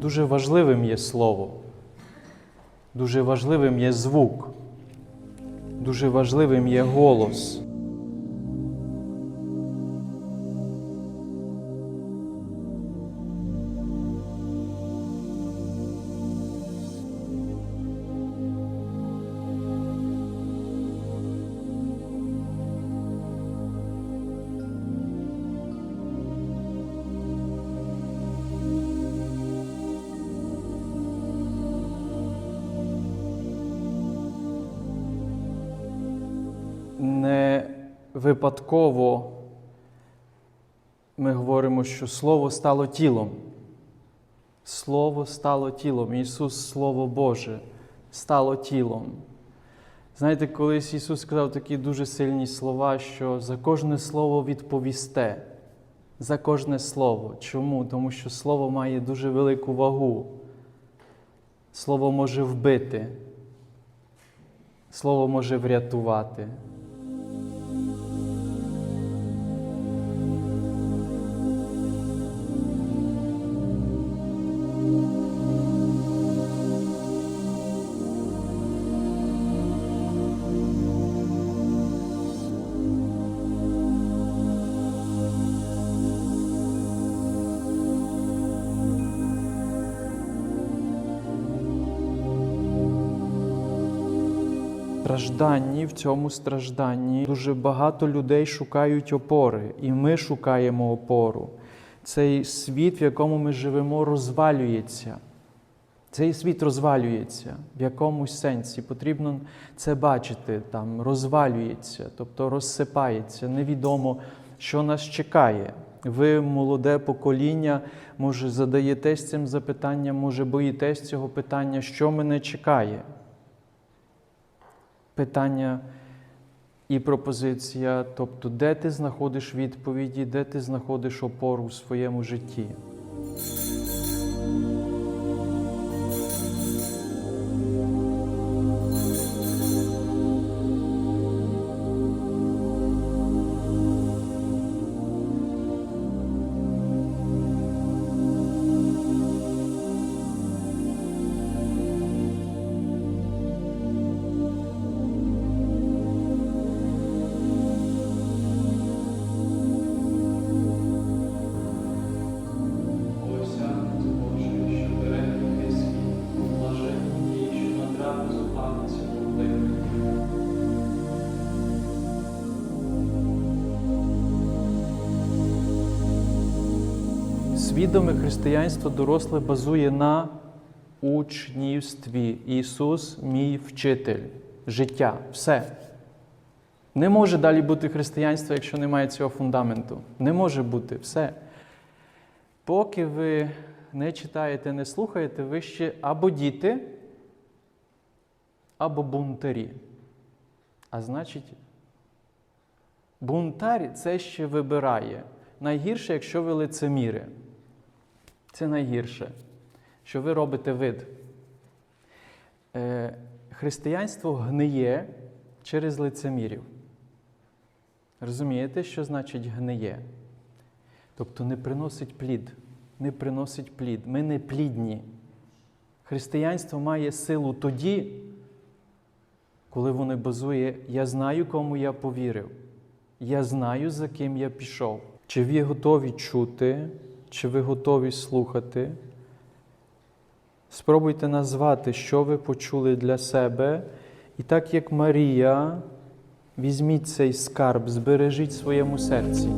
Дуже важливим є слово, дуже важливим є звук, дуже важливим є голос. Не випадково ми говоримо, що Слово стало тілом. Слово стало тілом. Ісус, Слово Боже, стало тілом. Знаєте, колись Ісус сказав такі дуже сильні слова, що за кожне слово відповісте. За кожне слово. Чому? Тому що Слово має дуже велику вагу. Слово може вбити. Слово може врятувати. Стражданні, в цьому стражданні дуже багато людей шукають опори, і ми шукаємо опору. Цей світ, в якому ми живемо, розвалюється. Цей світ розвалюється в якомусь сенсі. Потрібно це бачити, там розвалюється, тобто розсипається. Невідомо, що нас чекає. Ви, молоде покоління, може, задаєтесь цим запитанням, може, боїтесь цього питання, що мене чекає питання і пропозиція, тобто, де ти знаходиш відповіді, де ти знаходиш опору в своєму житті. Свідоме християнство доросле базує на учнівстві. Ісус, мій вчитель, життя, все. Не може далі бути християнство, якщо немає цього фундаменту. Не може бути все. Поки ви не читаєте, не слухаєте, ви ще або діти, або бунтарі. А значить, бунтар це ще вибирає. Найгірше, якщо ви лицеміри. Це найгірше, що ви робите вид. Е, християнство гниє через лицемірів. Розумієте, що значить гниє? Тобто не приносить плід, не приносить плід. Ми не плідні. Християнство має силу тоді, коли воно базує, я знаю, кому я повірив, я знаю, за ким я пішов. Чи ви готові чути, чи ви готові слухати? Спробуйте назвати, що ви почули для себе, і так як Марія, візьміть цей скарб, збережіть своєму серці.